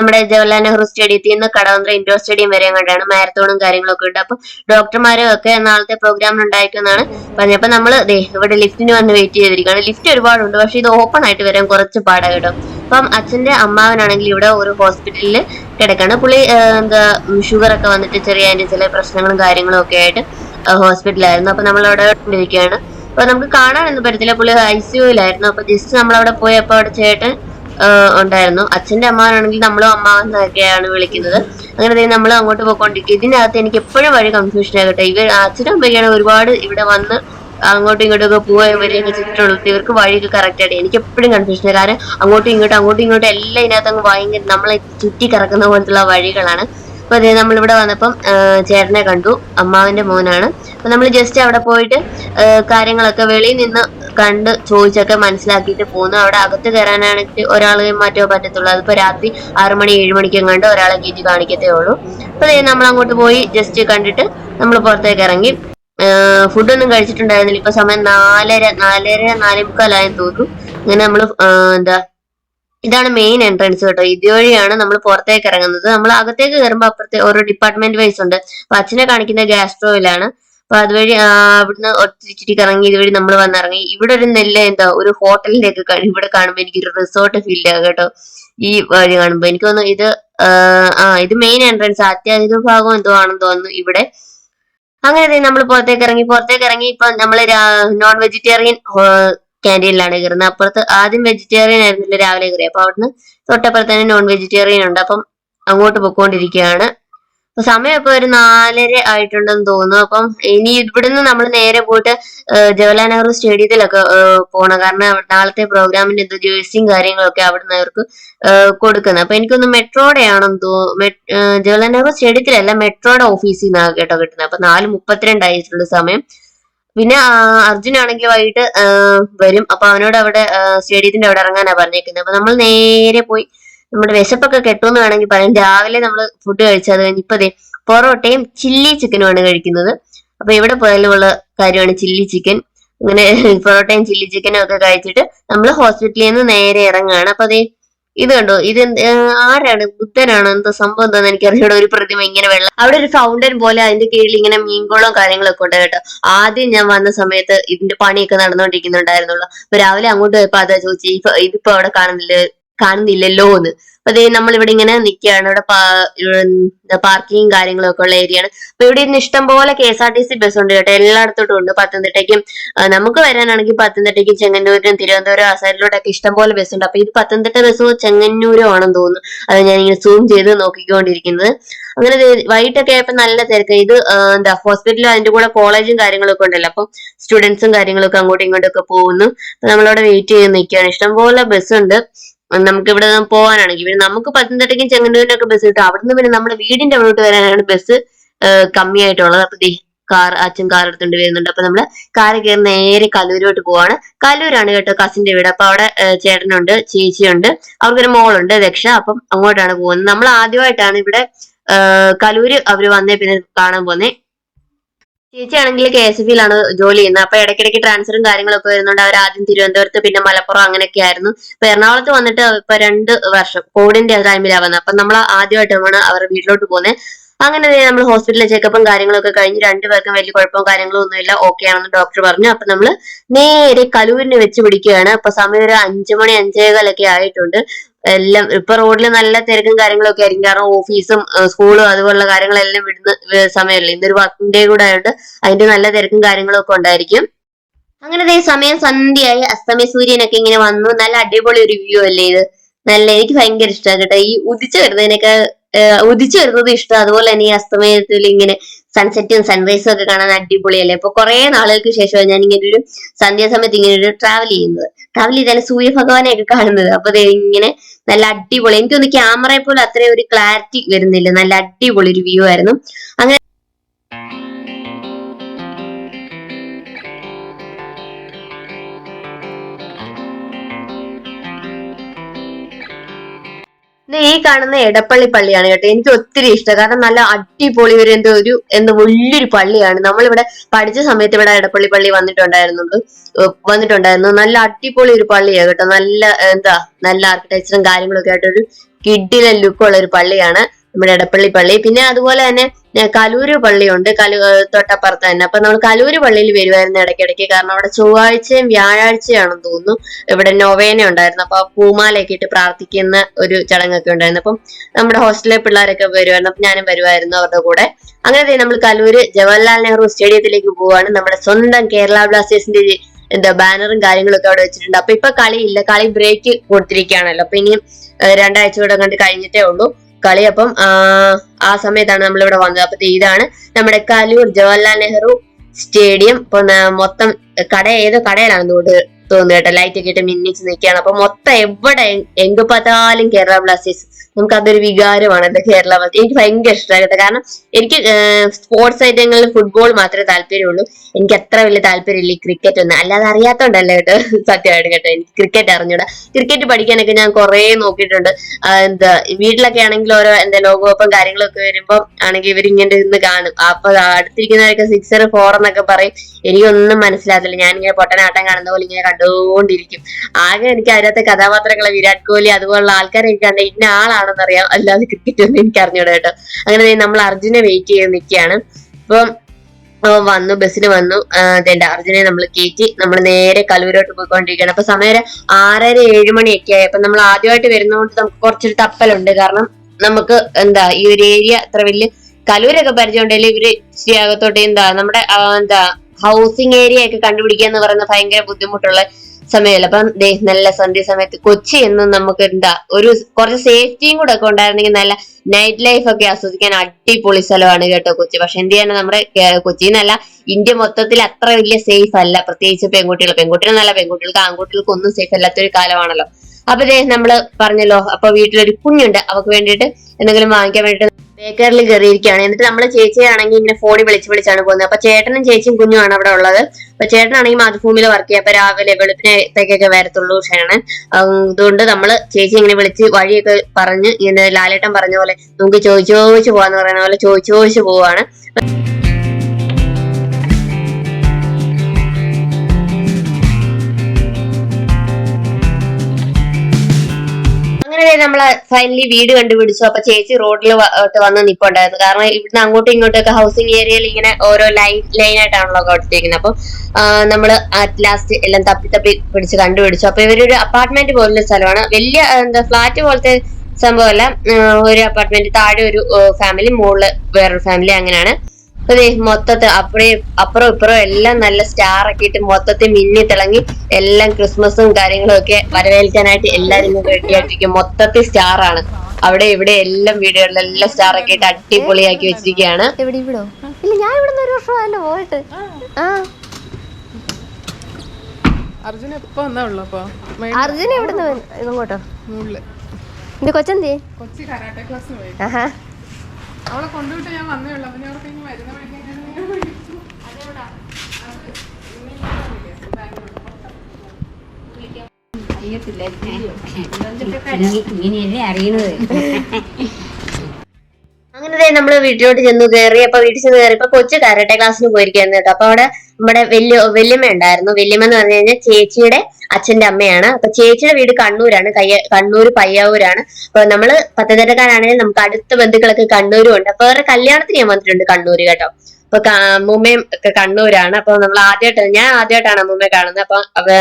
നമ്മുടെ ജവഹർലാൽ നെഹ്റു സ്റ്റേഡിയത്തിൽ നിന്ന് കടവന്ത്ര ഇൻഡോർ സ്റ്റേഡിയം വരെ കണ്ടാണ് മാരത്തോണും കാര്യങ്ങളൊക്കെ ഉണ്ട്. അപ്പൊ ഡോക്ടർമാരും ഒക്കെ നാളത്തെ പ്രോഗ്രാമിൽ ഉണ്ടായിരിക്കുമെന്നാണ് പറഞ്ഞത്. അപ്പൊ നമ്മൾ ദേ ഇവിടെ ലിഫ്റ്റിന് വന്ന് വെയിറ്റ് ചെയ്തിരിക്കുകയാണ്. ലിഫ്റ്റ് ഒരുപാടുണ്ട്. പക്ഷെ ഇത് ഓപ്പൺ ആയിട്ട് വരാൻ കുറച്ച് പാടായിട്ടും അപ്പം അച്ഛന്റെ അമ്മാവനാണെങ്കിൽ ഇവിടെ ഒരു ഹോസ്പിറ്റലിൽ കിടക്കാണ്. പുള്ളി എന്താ ഷുഗർ ഒക്കെ വന്നിട്ട് ചെറിയ അതിന്റെ ചില പ്രശ്നങ്ങളും കാര്യങ്ങളും ഒക്കെ ആയിട്ട് ഹോസ്പിറ്റലായിരുന്നു അപ്പൊ നമ്മൾ അവിടെ ഇരിക്കുകയാണ്. അപ്പൊ നമുക്ക് കാണാനൊന്നും പറ്റത്തില്ല. പുള്ളി ഐ സിയുലായിരുന്നു അപ്പൊ ജസ്റ്റ് നമ്മൾ അവിടെ പോയപ്പോ അവിടെ ചേട്ടൻ ഉണ്ടായിരുന്നു. അച്ഛന്റെ അമ്മാവനാണെങ്കിൽ നമ്മളും അമ്മ എന്നൊക്കെയാണ് വിളിക്കുന്നത്. അങ്ങനെ നമ്മൾ അങ്ങോട്ട് പോയിക്കൊണ്ടിരിക്കും ഇതിനകത്ത് എനിക്ക് എപ്പോഴും വഴി കൺഫ്യൂഷൻ ആകട്ടെ. ഇവർ അച്ഛനും അമ്മയ്ക്കാണ് ഒരുപാട് ഇവിടെ വന്ന് അങ്ങോട്ടും ഇങ്ങോട്ടും ഒക്കെ പോവുകയും വരികയൊക്കെ ചെയ്തിട്ടുള്ളത് ഇവർക്ക് വഴിയൊക്കെ കറക്റ്റ് ആയിട്ട് എനിക്ക് എപ്പോഴും കൺഫ്യൂഷൻ കാരണം അങ്ങോട്ടും ഇങ്ങോട്ടും അങ്ങോട്ടും ഇങ്ങോട്ടും എല്ലാം ഇതിനകത്ത് അങ്ങ് ഭയങ്കര നമ്മളെ ചുറ്റി കറക്കുന്ന പോലത്തുള്ള വഴികളാണ്. അപ്പൊ അതേ നമ്മളിവിടെ വന്നപ്പം ചേട്ടനെ കണ്ടു അമ്മാവന്റെ മോനാണ്. അപ്പൊ നമ്മൾ ജസ്റ്റ് അവിടെ പോയിട്ട് കാര്യങ്ങളൊക്കെ വെളിയിൽ നിന്ന് കണ്ട് ചോദിച്ചൊക്കെ മനസ്സിലാക്കിയിട്ട് പോകുന്നു അവിടെ അകത്ത് കയറാനാണെങ്കിൽ ഒരാളെ മാറ്റോ പറ്റത്തുള്ളൂ. അതിപ്പോ രാത്രി ആറു മണി ഏഴ് മണിക്കും കണ്ട് ഒരാളെ കയറ്റി കാണിക്കത്തേ ഉള്ളൂ. അപ്പൊ അതേ നമ്മൾ അങ്ങോട്ട് പോയി ജസ്റ്റ് കണ്ടിട്ട് നമ്മൾ പുറത്തേക്ക് ഇറങ്ങി. ഫുഡൊന്നും കഴിച്ചിട്ടുണ്ടായിരുന്നില്ല. ഇപ്പൊ സമയം നാലര നാലര നാലേ മുക്കാലായെന്ന് തോന്നുന്നു. അങ്ങനെ നമ്മൾ എന്താ ഇതാണ് മെയിൻ എൻട്രൻസ് കേട്ടോ. ഇതുവഴിയാണ് നമ്മൾ പുറത്തേക്ക് ഇറങ്ങുന്നത്. നമ്മൾ അകത്തേക്ക് കയറുമ്പോൾ അപ്പുറത്തെ ഓരോ ഡിപ്പാർട്ട്മെന്റ് വൈസ് ഉണ്ട്. അപ്പൊ അച്ഛനെ കാണിക്കുന്ന ഗ്യാസ്ട്രോയിലാണ് അപ്പൊ അതുവഴി അവിടുന്ന് ഒത്തിരി കറങ്ങി ഇതുവഴി നമ്മൾ വന്നിറങ്ങി. ഇവിടെ ഒരു നെല്ല് എന്താ ഒരു ഹോട്ടലിന്റെ ഒക്കെ ഇവിടെ കാണുമ്പോൾ എനിക്ക് ഒരു റിസോർട്ട് ഫീൽ ആകും കേട്ടോ. ഈ വഴി കാണുമ്പോൾ എനിക്ക് തോന്നുന്നു ഇത് ആ, ഇത് മെയിൻ എൻട്രൻസ് അത്യാധിക ഭാഗം എന്തോ ആണെന്ന് തോന്നുന്നു ഇവിടെ. അങ്ങനെ നമ്മൾ പുറത്തേക്ക് ഇറങ്ങി പുറത്തേക്ക് ഇറങ്ങി ഇപ്പൊ നമ്മൾ നോൺ വെജിറ്റേറിയൻ ക്യാന്റീനിലാണ് കയറുന്നത്. അപ്പുറത്ത് ആദ്യം വെജിറ്റേറിയൻ ആയിരുന്നില്ല രാവിലെ കയറി അപ്പൊ അവിടുന്ന് തൊട്ടപ്പുറത്ത് തന്നെ നോൺ വെജിറ്റേറിയൻ ഉണ്ട്. അപ്പം അങ്ങോട്ട് പൊക്കോണ്ടിരിക്കുകയാണ്. അപ്പൊ ഇപ്പൊ ഒരു നാലര ആയിട്ടുണ്ടെന്ന് തോന്നുന്നു. അപ്പം ഇനി ഇവിടുന്ന് നമ്മൾ നേരെ പോയിട്ട് ജവഹർലാൽ നെഹ്റു സ്റ്റേഡിയത്തിലൊക്കെ പോകണം കാരണം നാളത്തെ പ്രോഗ്രാമിന്റെ എന്തോ ജേഴ്സിയും കാര്യങ്ങളൊക്കെ അവിടുന്ന് അവർക്ക് കൊടുക്കുന്നത്. അപ്പൊ എനിക്കൊന്ന് മെട്രോയുടെ ആണെന്ന് തോന്നുന്നു ജവഹർലാൽ നെഹ്റു സ്റ്റേഡിയത്തിലല്ല മെട്രോയുടെ ഓഫീസിൽ നിന്നാണ് കേട്ടോ കിട്ടുന്നത്. അപ്പൊ നാല് മുപ്പത്തിരണ്ടായിട്ടുള്ള സമയം. പിന്നെ അർജുൻ ആണെങ്കിൽ വൈകിട്ട് വരും. അപ്പൊ അവനോട് അവിടെ സ്റ്റേഡിയത്തിന്റെ അവിടെ ഇറങ്ങാനാ പറഞ്ഞേക്കുന്നത് അപ്പൊ നമ്മൾ നേരെ പോയി നമ്മുടെ വിശപ്പൊക്കെ കെട്ടുമെന്ന് വേണമെങ്കിൽ പറയാം. രാവിലെ നമ്മൾ ഫുഡ് കഴിച്ചത് കഴിഞ്ഞ് ഇപ്പൊ ദേ പൊറോട്ടയും ചില്ലി ചിക്കനും ആണ് കഴിക്കുന്നത്. അപ്പൊ എവിടെ പോയാലും ഉള്ള കാര്യമാണ് ചില്ലി ചിക്കൻ അങ്ങനെ പൊറോട്ടയും ചില്ലി ചിക്കനും ഒക്കെ കഴിച്ചിട്ട് നമ്മൾ ഹോസ്പിറ്റലിൽ നിന്ന് നേരെ ഇറങ്ങുകയാണ്. അപ്പൊ അതെ ഇത് കണ്ടോ? ഇത് ആരാണ്? ബുദ്ധനാണ്? എന്തോ സംഭവം എന്താന്ന് എനിക്കറിയാം ഒരു പ്രതിമ ഇങ്ങനെ വെള്ളം അവിടെ ഒരു ഫൗണ്ടൻ പോലെ അതിന്റെ കീഴിൽ ഇങ്ങനെ മീൻകുളവും കാര്യങ്ങളൊക്കെ ഉണ്ട് കേട്ടോ. ആദ്യം ഞാൻ വന്ന സമയത്ത് ഇതിന്റെ പണിയൊക്കെ നടന്നുകൊണ്ടിരിക്കുന്നുണ്ടായിരുന്നുള്ളൂ. അപ്പൊ രാവിലെ അങ്ങോട്ട് പോയപ്പോ അതാ ചോദിച്ചു "ഇപ്പൊ ഇതിപ്പോ അവിടെ കാണുന്നില്ല? കാണുന്നില്ലല്ലോ എന്ന് അപ്പൊ അതേ നമ്മൾ ഇവിടെ ഇങ്ങനെ നിൽക്കുകയാണ് ഇവിടെ പാർക്കിങ്ങും കാര്യങ്ങളും ഒക്കെ ഉള്ള ഏരിയ ആണ് അപ്പൊ ഇവിടെ ഇരുന്ന് ഇഷ്ടം പോലെ K S R T C bus ഉണ്ട് കേട്ടോ. എല്ലായിടത്തോട്ടും ഉണ്ട്. പത്തനംതിട്ടയ്ക്കും നമുക്ക് വരാനാണെങ്കിൽ പത്തനംതിട്ടയ്ക്കും ചെങ്ങന്നൂരിനും തിരുവനന്തപുരം ആ സൈഡിലോട്ടൊക്കെ ഇഷ്ടം പോലെ ബസ് ഉണ്ട്. അപ്പൊ ഇത് പത്തനംതിട്ട ബസ്സോ ചെങ്ങന്നൂരോ ആണെന്ന് തോന്നുന്നു. അത് ഞാൻ ഇങ്ങനെ സൂം ചെയ്ത് നോക്കിക്കൊണ്ടിരിക്കുന്നത്. അങ്ങനെ വൈകിട്ടൊക്കെ ആയപ്പോ നല്ല തിരക്ക്. ഇത് എന്താ ഹോസ്പിറ്റലും അതിന്റെ കൂടെ കോളേജും കാര്യങ്ങളൊക്കെ ഉണ്ടല്ലോ. അപ്പം സ്റ്റുഡൻസും കാര്യങ്ങളൊക്കെ അങ്ങോട്ടും ഇങ്ങോട്ടും ഒക്കെ പോകുന്നു. അപ്പൊ നമ്മളവിടെ വെയിറ്റ് ചെയ്ത് നിൽക്കുകയാണ് ഇഷ്ടംപോലെ ബസ് ഉണ്ട്. നമുക്ക് ഇവിടെ പോകാനാണെങ്കിൽ പിന്നെ നമുക്ക് പത്തനംതിട്ടയ്ക്കും ചെങ്ങന്നൂരിനൊക്കെ ബസ് കിട്ടും. അവിടുന്ന് പിന്നെ നമ്മുടെ വീടിന്റെ അവിടോട്ട് വരാനാണ് ബസ് കമ്മിയായിട്ടുള്ളത്. അപ്പൊ കാർ അച്ഛൻ കാർ എടുത്തുകൊണ്ട് വരുന്നുണ്ട്. അപ്പൊ നമ്മൾ കാർ കയറി നേരെ കലൂരോട്ട് പോവാണ്. കലൂരാണ് കേട്ടോ കസിന്റെ വീട്. അപ്പൊ അവിടെ ചേട്ടനുണ്ട് ചേച്ചിയുണ്ട്. അവർക്കൊരു മോളുണ്ട് രക്ഷ. അപ്പം അങ്ങോട്ടാണ് പോകുന്നത്. നമ്മൾ ആദ്യമായിട്ടാണ് ഇവിടെ കലൂര് അവർ വന്നേ പിന്നെ കാണാൻ പോന്നേ ചേച്ചി ആണെങ്കിൽ കെ എസ് എഫിയിലാണ് ജോലി ചെയ്യുന്നത്. അപ്പൊ ഇടയ്ക്കിടയ്ക്ക് ട്രാൻസ്ഫറും കാര്യങ്ങളൊക്കെ വരുന്നുണ്ട്. അവർ ആദ്യം തിരുവനന്തപുരത്ത് പിന്നെ മലപ്പുറം അങ്ങനെയൊക്കെ ആയിരുന്നു. അപ്പൊ എറണാകുളത്ത് വന്നിട്ട് ഇപ്പൊ രണ്ട് വർഷം കോവിഡിന്റെ ടൈമിലാണ് വന്നത്. അപ്പൊ നമ്മൾ ആദ്യമായിട്ടാണ് അവർ വീട്ടിലോട്ട് പോകുന്നത് അങ്ങനെ നമ്മൾ ഹോസ്പിറ്റലിലെ ചെക്കപ്പും കാര്യങ്ങളൊക്കെ കഴിഞ്ഞ് രണ്ടുപേർക്കും വലിയ കുഴപ്പവും കാര്യങ്ങളും ഒന്നുമില്ല. ഓക്കെ ആണെന്ന് ഡോക്ടർ പറഞ്ഞു. അപ്പൊ നമ്മൾ നേരെ കലൂരിന് വെച്ച് പിടിക്കുകയാണ്. അപ്പൊ സമയം ഒരു അഞ്ചു മണി അഞ്ചേകാലൊക്കെ ആയിട്ടുണ്ട്. എല്ലാം ഇപ്പൊ റോഡിൽ നല്ല തിരക്കും കാര്യങ്ങളൊക്കെ ആയിരിക്കും. കാരണം ഓഫീസും സ്കൂളും അതുപോലുള്ള കാര്യങ്ങളെല്ലാം വിടുന്ന സമയമല്ലേ? ഇന്നൊരു വർക്കിംഗ് ഡേ കൂടെ ആയതുകൊണ്ട് അതിന്റെ നല്ല തിരക്കും കാര്യങ്ങളും ഒക്കെ ഉണ്ടായിരിക്കും. അങ്ങനെ ദേ സമയം സന്ധ്യയായി. അസ്തമയ സൂര്യനൊക്കെ ഇങ്ങനെ വന്നു. നല്ല അടിപൊളി ഒരു വ്യൂ അല്ലേ ഇത്? നല്ല എനിക്ക് ഭയങ്കര ഇഷ്ടമാണ് കേട്ടോ. ഈ ഉദിച്ചു വരുന്നതിനൊക്കെ ഉദിച്ചു വരുന്നത് ഇഷ്ടം. അതുപോലെ തന്നെ ഈ അസ്തമയത്തിൽ ഇങ്ങനെ സൺസെറ്റും സൺറൈസും ഒക്കെ കാണാൻ അടിപൊളിയല്ലേ? അപ്പൊ കുറെ നാളുകൾക്ക് ശേഷമാണ് ഞാൻ ഇങ്ങനെ ഒരു സന്ധ്യാസമയത്ത് ഇങ്ങനെ ഒരു ട്രാവൽ ചെയ്യുന്നത് ട്രാവൽ ചെയ്താൽ സൂര്യഭഗവാനെ ഒക്കെ കാണുന്നത്. അപ്പൊ ഇങ്ങനെ നല്ല അടിപൊളി. എനിക്കൊന്ന് ക്യാമറയെ പോലും അത്രയും ഒരു ക്ലാരിറ്റി വരുന്നില്ല. നല്ല അടിപൊളി ഒരു വ്യൂ ആയിരുന്നു. അങ്ങനെ കാണുന്ന എടപ്പള്ളി പള്ളിയാണ് കേട്ടോ. എനിക്ക് ഒത്തിരി ഇഷ്ടം. കാരണം നല്ല അടിപൊളി ഒരു എന്തോ ഒരു എന്തോ വലിയൊരു പള്ളിയാണ്. നമ്മളിവിടെ പഠിച്ച സമയത്ത് ഇവിടെ എടപ്പള്ളി പള്ളി വന്നിട്ടുണ്ടായിരുന്നുണ്ട് വന്നിട്ടുണ്ടായിരുന്നു. നല്ല അടിപൊളി ഒരു പള്ളിയാണ് കേട്ടോ. നല്ല എന്താ നല്ല ആർക്കിടെക്ചറും കാര്യങ്ങളൊക്കെ ആയിട്ട് ഒരു കിഡിലെ ലുക്കുള്ള ഒരു പള്ളിയാണ്. നമ്മുടെ എടപ്പള്ളി പള്ളി. പിന്നെ അതുപോലെ തന്നെ കലൂര് പള്ളിയുണ്ട്. കലു തൊട്ടപ്പുറത്ത് തന്നെ. അപ്പൊ നമ്മൾ കലൂര് പള്ളിയിൽ വരുമായിരുന്നു ഇടയ്ക്കിടയ്ക്ക്. കാരണം അവിടെ ചൊവ്വാഴ്ചയും വ്യാഴാഴ്ചയാണെന്ന് തോന്നുന്നു. ഇവിടെ നൊവേന ഉണ്ടായിരുന്നു. അപ്പൊ പൂമാലയൊക്കെ ഇട്ട് പ്രാർത്ഥിക്കുന്ന ഒരു ചടങ്ങൊക്കെ ഉണ്ടായിരുന്നു. അപ്പം നമ്മുടെ ഹോസ്റ്റലിലെ പിള്ളേരൊക്കെ വരുമായിരുന്നു അപ്പൊ ഞാനും വരുമായിരുന്നു അവരുടെ കൂടെ. അങ്ങനെ നമ്മൾ കലൂര് ജവഹർലാൽ നെഹ്റു സ്റ്റേഡിയത്തിലേക്ക് പോവാണ് നമ്മുടെ സ്വന്തം കേരള ബ്ലാസ്റ്റേഴ്സിന്റെ എന്താ ബാനറും കാര്യങ്ങളൊക്കെ അവിടെ വെച്ചിട്ടുണ്ട്. അപ്പൊ ഇപ്പൊ കളിയില്ല. കളി ബ്രേക്ക് കൊടുത്തിരിക്കുകയാണല്ലോ. അപ്പൊ ഇനിയും രണ്ടാഴ്ച കൂടെ കണ്ട് കഴിഞ്ഞിട്ടേ ഉള്ളൂ. കളി. അപ്പം ആ, സമയത്താണ് നമ്മൾ ഇവിടെ വന്നത്. അപ്പൊ ഇതാണ് നമ്മുടെ കലൂർ ജവഹർലാൽ നെഹ്റു സ്റ്റേഡിയം. ഇപ്പൊ മൊത്തം കട ഏതോ കടയിലാണ് തോന്നുന്നു തോന്നുന്നു കേട്ടോ ലൈറ്റ് ഒക്കെ ഇട്ട് മിന്നിച്ച് നിൽക്കുകയാണ് അപ്പൊ മൊത്തം എവിടെ എങ്ക് പറ്റാലും കേരള ബ്ലാസ്റ്റേഴ്സ്. നമുക്ക് അതൊരു വികാരമാണ് എന്താ കേരള ബ്ലാസ്റ്റേഴ്സ് എനിക്ക് ഭയങ്കര ഇഷ്ടമായിട്ട് കാരണം എനിക്ക് സ്പോർട്സ് ഐറ്റങ്ങളിൽ ഫുട്ബോൾ മാത്രമേ താല്പര്യമുള്ളൂ. എനിക്ക് അത്ര വലിയ താല്പര്യമില്ല ഈ ക്രിക്കറ്റ് ഒന്നും. അല്ലാതെ അറിയാത്തോണ്ടല്ല കേട്ടോ സത്യമായിട്ട് കേട്ടോ. എനിക്ക് ക്രിക്കറ്റ് അറിഞ്ഞൂടാ. ക്രിക്കറ്റ് പഠിക്കാനൊക്കെ ഞാൻ കുറേ നോക്കിയിട്ടുണ്ട്. എന്താ വീട്ടിലൊക്കെ ആണെങ്കിൽ ഓരോ എന്താ ലോകകപ്പും കാര്യങ്ങളൊക്കെ വരുമ്പോൾ ആണെങ്കിൽ ഇവരിങ്ങനെ ഇന്ന് കാണും. അപ്പൊ അടുത്തിരിക്കുന്നവരൊക്കെ സിക്സർ ഫോർ എന്നൊക്കെ പറയും. എനിക്കൊന്നും മനസ്സിലാകത്തില്ല. ഞാനിങ്ങനെ പൊട്ടനാട്ടം കാണുന്ന പോലെ ഇങ്ങനെ കണ്ടുകൊണ്ടിരിക്കും ആകെ എനിക്ക് അതിനകത്തെ കഥാപാത്രങ്ങളെ വിരാട് കോഹ്ലി അതുപോലുള്ള എനിക്ക് കണ്ട ഇന്ന ആളാണെന്ന് അറിയാം അല്ലാതെ ക്രിക്കറ്റ് ഒന്നും എനിക്ക് അറിഞ്ഞൂടാ കേട്ടോ. അങ്ങനെ നമ്മൾ അർജുനെ വെയിറ്റ് ചെയ്ത് നിൽക്കുകയാണ്. അപ്പം വന്നു ബസ്സിൽ വന്നു. അതേണ്ട അർജുനെ നമ്മൾ കയറ്റി നമ്മൾ നേരെ കലൂരോട്ട് പോയിക്കൊണ്ടിരിക്കുകയാണ്. അപ്പൊ സമയം ആറര ഏഴ് മണിയൊക്കെ ആയി. അപ്പൊ നമ്മൾ ആദ്യമായിട്ട് വരുന്നതുകൊണ്ട് നമുക്ക് കുറച്ചൊരു തപ്പലുണ്ട്. കാരണം നമുക്ക് എന്താ ഈ ഒരു ഏരിയ അത്ര വലിയ കലൂരൊക്കെ പരിചയമുണ്ടെങ്കിൽ ഇവർ ഇച്ചിരി എന്താ നമ്മുടെ എന്താ ഹൗസിംഗ് ഏരിയ ഒക്കെ കണ്ടുപിടിക്കുക എന്ന് പറയുന്നത് ഭയങ്കര ബുദ്ധിമുട്ടുള്ള സമയമല്ല? അപ്പം ദേ നല്ല സന്ധ്യ സമയത്ത് കൊച്ചി എന്നും നമുക്ക് എന്താ ഒരു കുറച്ച് സേഫ്റ്റിയും കൂടെ ഒക്കെ ഉണ്ടായിരുന്നെങ്കിൽ നല്ല നൈറ്റ് ലൈഫ് ഒക്കെ ആസ്വദിക്കാൻ അടിപൊളി സ്ഥലമാണ് കേട്ടോ കൊച്ചി. പക്ഷെ എന്ത് ചെയ്യാനാ നമ്മുടെ കൊച്ചി എന്നല്ല ഇന്ത്യ മൊത്തത്തിൽ അത്ര വലിയ സേഫ് അല്ല. പ്രത്യേകിച്ച് പെൺകുട്ടികൾ പെൺകുട്ടികൾ നല്ല പെൺകുട്ടികൾക്ക് ആൺകുട്ടികൾക്ക് ഒന്നും സേഫ് അല്ലാത്തൊരു കാലമാണല്ലോ. അപ്പൊ നമ്മൾ പറഞ്ഞല്ലോ അപ്പൊ വീട്ടിലൊരു കുഞ്ഞുണ്ട് അവക്ക് വേണ്ടിയിട്ട് എന്തെങ്കിലും വാങ്ങിക്കാൻ വേണ്ടിയിട്ട് ബേക്കറിൽ കയറിയിരിക്കുകയാണ്. എന്നിട്ട് നമ്മളെ ചേച്ചിയാണെങ്കിൽ ഇങ്ങനെ ഫോണിൽ വിളിച്ച് വിളിച്ചാണ് പോകുന്നത്. അപ്പൊ ചേട്ടനും ചേച്ചിയും കുഞ്ഞുമാണ് അവിടെ ഉള്ളത്. അപ്പൊ ചേട്ടനാണെങ്കിൽ മാതൃഭൂമിയിൽ വർക്ക് ചെയ്യുക അപ്പൊ രാവിലെ വെളുപ്പിനത്തേക്കൊക്കെ വരത്തുള്ളൂ ക്ഷേണൻ അതുകൊണ്ട് നമ്മൾ ചേച്ചി ഇങ്ങനെ വിളിച്ച് വഴിയൊക്കെ പറഞ്ഞ് ഇങ്ങനെ ലാലേട്ടൻ പറഞ്ഞ പോലെ നമുക്ക് ചോദിച്ചു ചോദിച്ചു പോവാന്ന് പറയുന്ന പോലെ ചോദിച്ചു ചോദിച്ചു പോവാണ്. അങ്ങനെ നമ്മൾ ഫൈനലി വീട് കണ്ടുപിടിച്ചു. അപ്പൊ ചേച്ചി റോഡിൽ വന്ന് നിപ്പുണ്ടായിരുന്നു. കാരണം ഇവിടുന്ന് അങ്ങോട്ടും ഇങ്ങോട്ടൊക്കെ ഹൗസിംഗ് ഏരിയയിൽ ഇങ്ങനെ ഓരോ ലൈൻ ലൈൻ ആയിട്ടാണല്ലോ കൊടുത്തിരിക്കുന്നത് അപ്പൊ നമ്മൾ അറ്റ് ലാസ്റ്റ് എല്ലാം തപ്പി തപ്പി പിടിച്ച് കണ്ടുപിടിച്ചു. അപ്പൊ ഇവരൊരു അപ്പാർട്ട്മെന്റ് പോലുള്ള സ്ഥലമാണ്. വലിയ എന്താ ഫ്ലാറ്റ് പോലത്തെ സംഭവമല്ല. ഒരു അപ്പാർട്ട്മെന്റ് താഴെ ഒരു ഫാമിലി മുകളിൽ വേറൊരു ഫാമിലി അങ്ങനെയാണ്. ദേ മൊത്തത്തിൽ അപ്പറേ അപ്പുറം ഇപ്പുറം എല്ലാം നല്ല സ്റ്റാർ ഒക്കെ ഇട്ട് മൊത്തത്തിൽ മിന്നി തിളങ്ങി എല്ലാം ക്രിസ്മസും കാര്യങ്ങളും ഒക്കെ വരവേൽക്കാനായിട്ട് എല്ലാരും ഇങ്ങനെ റെഡി ആയിട്ടിരിക്കും. മൊത്തത്തിൽ സ്റ്റാർ ആണ് അവിടെ ഇവിടെ എല്ലാം വീടുകളിലെല്ലാം സ്റ്റാർ ഒക്കെ ഇട്ട് അടിപൊളിയാക്കി വെച്ചിരിക്കുകയാണ്. എവിടെ ഇവിടോ? ഇല്ല ഞാൻ ഇവിടെ ഒരു വർഷമായല്ലോ പോയിട്ട്? ആ. അർജുന എപ്പോ വന്നാ ഉള്ളു അപ്പൊ? അർജുന എവിടെ നിന്ന് ഇങ്ങോട്ടോ? എന്റെ കൊച്ചെന്തേ? കൊച്ചി കരാട്ടെ ക്ലാസ് പോയി. ആഹാ. അവളെ കൊണ്ടുവിട്ട് ഞാൻ വന്നേ ഉള്ളു. അപ്പൊ ഞാൻ അവർക്ക് ഇനി വരുന്ന വഴിക്ക് ഇങ്ങനെയല്ലേ അറിയണത് അങ്ങനെ ദേ നമ്മൾ വീട്ടിലോട്ട് ചെന്ന് കയറി അപ്പൊ വീട്ടിൽ ചെന്ന് കയറിയപ്പോ കൊച്ചു കരാട്ടെ ക്ലാസ്സിന് പോയിരിക്കുന്നു കേട്ടോ. അപ്പൊ അവിടെ നമ്മുടെ വല്യ വല്യമ്മ ഉണ്ടായിരുന്നു വല്യമ്മ എന്ന് പറഞ്ഞു കഴിഞ്ഞാൽ ചേച്ചിയുടെ അച്ഛന്റെ അമ്മയാണ്. അപ്പൊ ചേച്ചിയുടെ വീട് കണ്ണൂരാണ്. കയ്യ കണ്ണൂർ പയ്യാവൂരാണ്. അപ്പൊ നമ്മൾ പത്തനംതിട്ടക്കാരാണെങ്കിൽ നമുക്ക് അടുത്ത ബന്ധുക്കളൊക്കെ കണ്ണൂരും ഉണ്ട് അപ്പൊ അവരുടെ കല്യാണത്തിന് ഞാൻ വന്നിട്ടുണ്ട് കണ്ണൂര് കേട്ടോ. അപ്പൊ അമ്മൂമ്മയും ഒക്കെ കണ്ണൂരാണ്. അപ്പൊ നമ്മൾ ആദ്യമായിട്ട് ഞാൻ ആദ്യമായിട്ടാണ് അമ്മൂമ്മയെ കാണുന്നത്. അപ്പൊ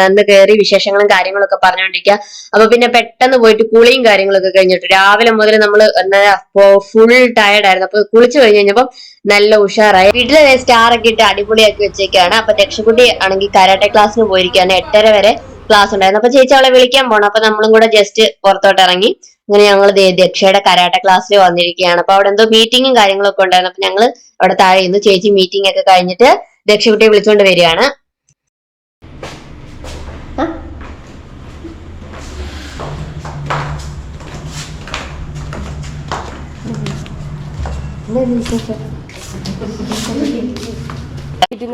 അന്ന് കയറി വിശേഷങ്ങളും കാര്യങ്ങളൊക്കെ പറഞ്ഞുകൊണ്ടിരിക്കുക അപ്പൊ പിന്നെ പെട്ടെന്ന് പോയിട്ട് കുളിയും കാര്യങ്ങളൊക്കെ കഴിഞ്ഞിട്ട് രാവിലെ മുതൽ നമ്മൾ ഫുൾ ടയർഡ് ആയിരുന്നു. അപ്പൊ കുളിച്ചു കഴിഞ്ഞ് കഴിഞ്ഞപ്പോ നല്ല ഉഷാറായി. വീട്ടിലെ സ്റ്റാർ ഒക്കെ ഇട്ട് അടിപൊളിയാക്കി വെച്ചേക്കാണ്. അപ്പൊ രക്ഷക്കുട്ടി ആണെങ്കിൽ കരാട്ടെ ക്ലാസ്സിന് പോയിരിക്കുകയാണ്. എട്ടര വരെ ക്ലാസ് ഉണ്ടായിരുന്നു അപ്പൊ ചേച്ചി അവളെ വിളിക്കാൻ പോണം അപ്പൊ നമ്മളും കൂടെ ജസ്റ്റ് പുറത്തോട്ട് ഇറങ്ങി അങ്ങനെ ഞങ്ങൾ ദക്ഷയുടെ കരാട്ട ക്ലാസ്സിൽ വന്നിരിക്കുകയാണ് അപ്പൊ അവിടെ എന്തോ മീറ്റിങ്ങും കാര്യങ്ങളൊക്കെ ഉണ്ടായിരുന്നു അപ്പൊ ഞങ്ങൾ അവിടെ താഴെ ഇന്ന് ചേച്ചി മീറ്റിംഗ് ഒക്കെ കഴിഞ്ഞിട്ട് ദക്ഷകുട്ടിയെ വിളിച്ചുകൊണ്ട് വരികയാണ്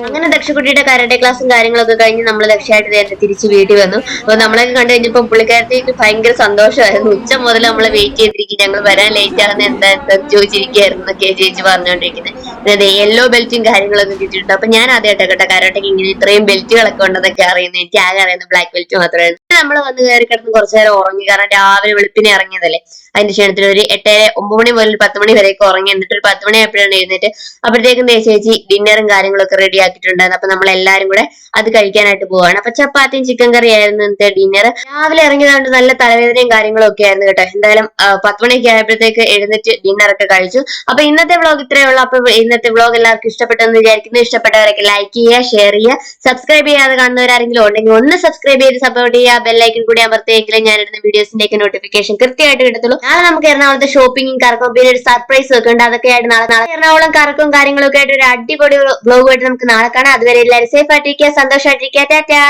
അങ്ങനെ ദക്ഷക്കുട്ടിയുടെ കരാട്ടെ ക്ലാസ്സും കാര്യങ്ങളൊക്കെ കഴിഞ്ഞ് നമ്മൾ ദക്ഷയായിട്ട് നേരത്തെ തിരിച്ച് വീട്ടിൽ വന്നു. അപ്പൊ നമ്മളൊക്കെ കണ്ടു കഴിഞ്ഞപ്പോ പുള്ളിക്കാരത്തേക്ക് ഭയങ്കര സന്തോഷമായിരുന്നു. ഉച്ച മുതൽ നമ്മളെ വെയിറ്റ് ചെയ്തിരിക്കും ഞങ്ങൾ വരാൻ ലേറ്റ് ആകുന്ന എന്താ എന്താ ചോദിച്ചിരിക്കുകയായിരുന്നു എന്നൊക്കെ ചേച്ചി പറഞ്ഞുകൊണ്ടിരിക്കുന്നത് അതായത് യെല്ലോ ബെൽറ്റും കാര്യങ്ങളൊക്കെ കിട്ടിയിട്ടുണ്ട്. അപ്പൊ ഞാൻ ആദ്യമായിട്ട് കേട്ടോ കരാട്ടയ്ക്ക് ഇങ്ങനെ ഇത്രയും ബെൽറ്റുകളൊക്കെ ഉണ്ടെന്നൊക്കെ അറിയുന്നത് എനിക്ക് ആകെ അറിയുന്നത് ബ്ലാക്ക് ബെൽറ്റ് മാത്രമായിരുന്നു. നമ്മൾ വന്ന് കയറി കിടന്ന് കുറച്ചു നേരം ഉറങ്ങി. കാരണം രാവിലെ വെളുപ്പിനെ ഇറങ്ങിയതല്ലേ. അതിന്റെ ക്ഷീണത്തിൽ ഒരു എട്ടര ഒമ്പത് മണി മുതൽ പത്ത് മണി വരെയൊക്കെ ഉറങ്ങി എന്നിട്ട് ഒരു പത്ത് മണി ആയപ്പോഴാണ് എഴുന്നേറ്റ്. അപ്പോഴത്തേക്കും ചേച്ചി ഡിന്നറും കാര്യങ്ങളൊക്കെ റെഡി ആക്കിയിട്ടുണ്ടായിരുന്നു. അപ്പൊ നമ്മൾ എല്ലാരും കൂടെ അത് കഴിക്കാനായിട്ട് പോവാണ്. അപ്പൊ ചപ്പാത്തിയും ചിക്കൻ കറി ആയിരുന്നു ഇന്നത്തെ ഡിന്നർ രാവിലെ ഇറങ്ങിയതുകൊണ്ട് നല്ല തലവേദനയും കാര്യങ്ങളും ഒക്കെ ആയിരുന്നു കേട്ടോ. എന്തായാലും പത്ത് മണിയൊക്കെ ആയപ്പോഴത്തേക്ക് എഴുന്നേറ്റ് ഡിന്നർ ഒക്കെ കഴിച്ചു. അപ്പൊ ഇന്നത്തെ വ്ളോഗ് ഇത്രയേ ഉള്ളൂ. അപ്പൊ ഇന്നത്തെ വ്ളോഗ് എല്ലാവർക്കും ഇഷ്ടപ്പെട്ടെന്ന് വിചാരിക്കുന്നു. ഇഷ്ടപ്പെട്ടവരൊക്കെ ലൈക്ക് ചെയ്യുക ഷെയർ ചെയ്യുക. സബ്സ്ക്രൈബ് ചെയ്യാതെ കാണുന്നവരാരെങ്കിലും ഉണ്ടെങ്കിൽ ഒന്ന് സബ്സ്ക്രൈബ് ചെയ്ത് സപ്പോർട്ട് ചെയ്യുക. ബെല്ലൈക്കൻ കൂടി അമർത്തിയെങ്കിലും ഞാനിടുന്ന വീഡിയോസിന്റെ ഒക്കെ നോട്ടിഫിക്കേഷൻ കൃത്യമായിട്ട് കിട്ടത്തുള്ളൂ. നാളെ നമുക്ക് എറണാകുളത്തെ ഷോപ്പിംഗും കറക്കും പിന്നെ ഒരു സർപ്രൈസ് ഒക്കെ ഉണ്ട്. അതൊക്കെ ആയിട്ട് നാളെ നാളെ എറണാകുളം കറക്കും കാര്യങ്ങളൊക്കെ ആയിട്ട് ഒരു അടിപൊളി വ്ളോഗുമായിട്ട് നമുക്ക് നാളെ കാണാം. അതുവരെ എല്ലാവരും സേഫ് ആയിട്ടിരിക്കുക സന്തോഷമായിട്ടിരിക്കുക ടാറ്റാ!